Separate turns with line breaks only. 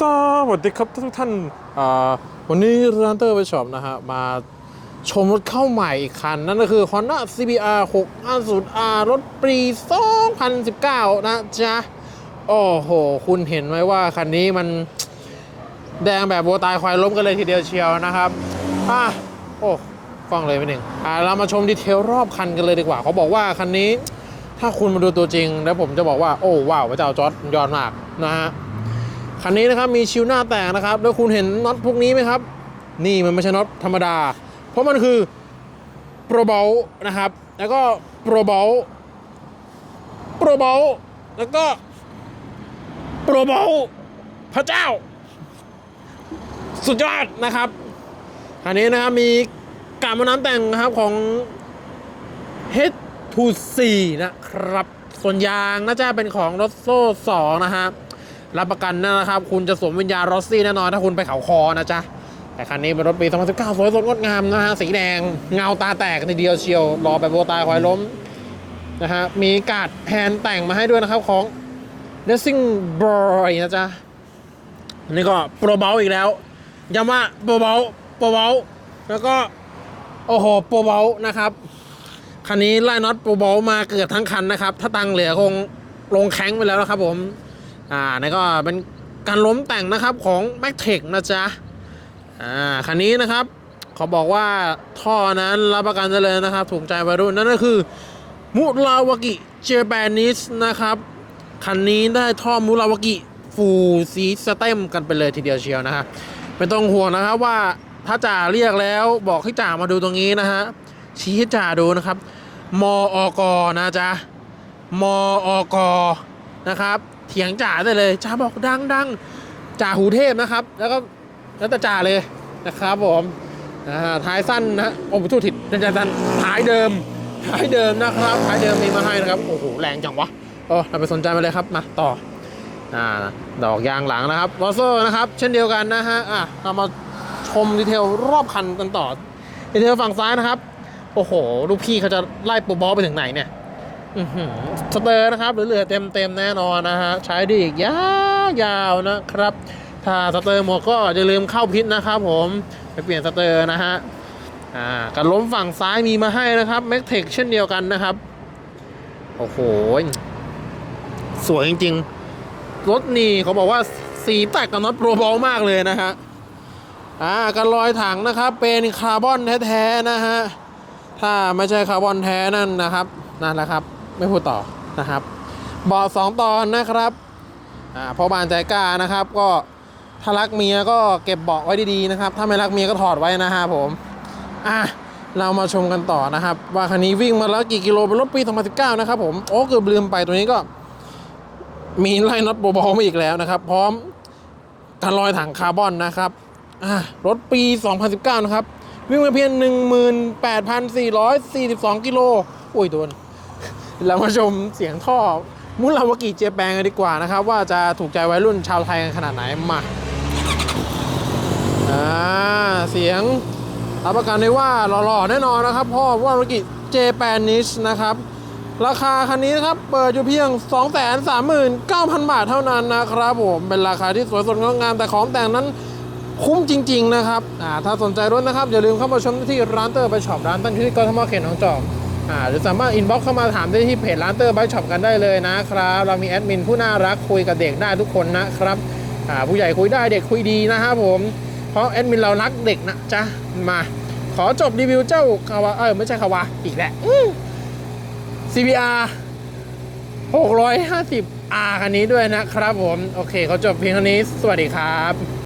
สวัสดีครับทุกท่านวันนี้ร้านเตอร์ไปช็อปนะฮะ มาชมรถเข้าใหม่อีกคัน นั่นก็คือ Honda CBR 650R รถปี 2019 นะจ๊ะ โอ้โห คุณเห็นไหมว่าคันนี้มันแดงแบบโบตายควายล้มกันเลยทีเดียวเชียวนะครับอะโอ้ฟังเลยไปหนึ่งอ่าเรามาชมดีเทลรอบคันกันเลยดีกว่า เขาบอกว่าคันนี้ ถ้าคุณมาดูตัวจริง แล้วผมจะบอกว่า โอ้ว้าวพระเจ้าจอร์ดยอดมากนะฮะ คันนี้นะครับมีชิวหน้าแตกนะครับ แล้วคุณเห็นน็อตพวกนี้ไหมครับ นี่มันไม่ใช่น็อตธรรมดา เพราะมันคือโปรเบลนะครับ แล้วก็โปรเบลโปรเบลแล้วก็โปรเบลพระเจ้า สุดยอดนะครับคันนี้นะครับมีการมน้ำแต่งนะครับของ H24 นะครับ ส่วนยางน่าจะเป็นของรถโซ่สองนะฮะ รับประกันนะครับ คุณจะสวมวิญญาณรอสซี่แน่นอนถ้าคุณไปเขาคอนะจ๊ะแต่คันนี้เป็นรถปี 2019 สวยสดงดงามนะฮะสีแดงเงาตาแตกทีเดียวเชียวรอแบบโบตายคอยล้มนะฮะมีกาดแพนแต่งมาให้ด้วยนะครับของ Racing Boy นะจ๊ะนี่ก็โปรเบลอีกแล้วย้ำว่าโปรเบลโปรเบลแล้วก็โอ้โหโปรเบลนะครับคันนี้ไล่น็อตโปรเบลมาเกือบทั้งคันนะครับ ถ้าตังเหลือคงลงแข้งไปแล้วนะครับผม อ่านี่ก็เป็นการล้มแต่งนะครับของ m a c t e c นะจ๊ะอ่าคันนี้นะครับเขาบอกว่าท่อนั้นรับประกันได้เลยนะครับ ถูกใจวัยรุ่นนั่นก็คือมุราวากิเจแปนิสนะครับ คันนี้ได้ท่อมุราวากิฟูซีสเต็มกันไปเลยทีเดียวเชียวนะฮะไม่ต้องห่วงนะครับว่าถ้าจ่าเรียกแล้วบอกให้จ่ามาดูตรงนี้นะฮะชี้ให้จ่าดูนะครับ มอกนะจ๊ะมอกนะครับ เถียงจ่าได้เลยจ่าบอกดังดังจ่าหูเทพนะครับ แล้วก็แล้วแต่จ่าเลยนะครับผมท้ายสั้นนะโอ้โหทุกทิศเป็นใจสั้นท้ายเดิมท้ายเดิมนะครับท้ายเดิมมีมาให้นะครับโอ้โหแรงจังวะเออเราไปสนใจมาเลยครับมาต่ออ่าดอกยางหลังนะครับวอลโซ่นะครับ เช่นเดียวกันนะฮะอะเรามาชมดีเทลรอบคันกันต่อดีเทลฝั่งซ้ายนะครับ โอ้โห ลูกพี่เขาจะไล่โปรบอลไปถึงไหนเนี่ย สเตอร์นะครับเหลือๆเต็มเต็มๆแน่นอนนะฮะใช้ได้อีกยาวๆนะครับ ถ้าสเตอร์หมดก็อย่าลืมเข้าพิษนะครับผมไปเปลี่ยนสเตอร์นะฮะอ่าการล้มฝั่งซ้ายมีมาให้นะครับแม็กเทคเช่นเดียวกันนะครับโอ้โหสวยจริงๆรถนี่เขาบอกว่าสีแตกกับน็อตโปรบอลมากเลยนะฮะอ่าการลอยถังนะครับเป็นคาร์บอนแท้ๆนะฮะถ้าไม่ใช่คาร์บอนแท้นั่นนะครับนั่นแหละครับ ไม่พูดต่อนะครับเบาะสองตอนนะครับอ่าพ่อบานใจกล้านะครับ ก็ถ้ารักเมียก็เก็บเบาะไว้ดีๆนะครับ ถ้าไม่รักเมียก็ถอดไว้นะฮะผมอะเรามาชมกันต่อนะครับ ว่าคันนี้วิ่งมาแล้วกี่กิโลเป็นรถปี 2019 นะครับผมโอ้เกือบลืมไปตัวนี้ก็ มีไล่น็อตโบบอมาอีกแล้วนะครับ พร้อมการลอยถังคาร์บอนนะครับอะรถปี 2019 นะครับ วิ่งมาเพียง 18,442 กิโลโอ้ยโดน เรามาชมเสียงท่อมุลาวากิเจแปนกันดีกว่านะครับ ว่าจะถูกใจวัยรุ่นชาวไทยกันขนาดไหนมาอ่าเสียงรับประกันได้ว่าหล่อๆแน่นอนนะครับพ่อมุลาวากิเจแปนนิชนะครับ ราคาคันนี้นะครับเปิดอยู่เพียง 239,000 บาทเท่านั้นนะครับผมเป็นราคาที่สวยสดงดงามแต่ของแต่งนั้นคุ้มจริง ๆ นะครับอ่าถ้าสนใจรถนะครับ อย่าลืมเข้ามาชมที่ร้านเตอร์ไปช็อปร้านตั้งที่กทมเขตหนองจอก อ่าหรือสามารถอินบ็อกเข้ามาถามได้ที่เพจร้านเตอร์ไบช็อปกันได้เลยนะครับ เรามีแอดมินผู้น่ารักคุยกับเด็กได้ทุกคนนะครับอ่าผู้ใหญ่คุยได้เด็กคุยดีนะครับผมเพราะแอดมินเรารักเด็กนะจ๊ะมา ขอจบรีวิวเจ้าคาวาเออไม่ใช่คาวาอีกแหละอื้อ CBR 650R คันนี้ด้วยนะครับผม โอเคเขาจบเพียงเท่านี้ สวัสดีครับ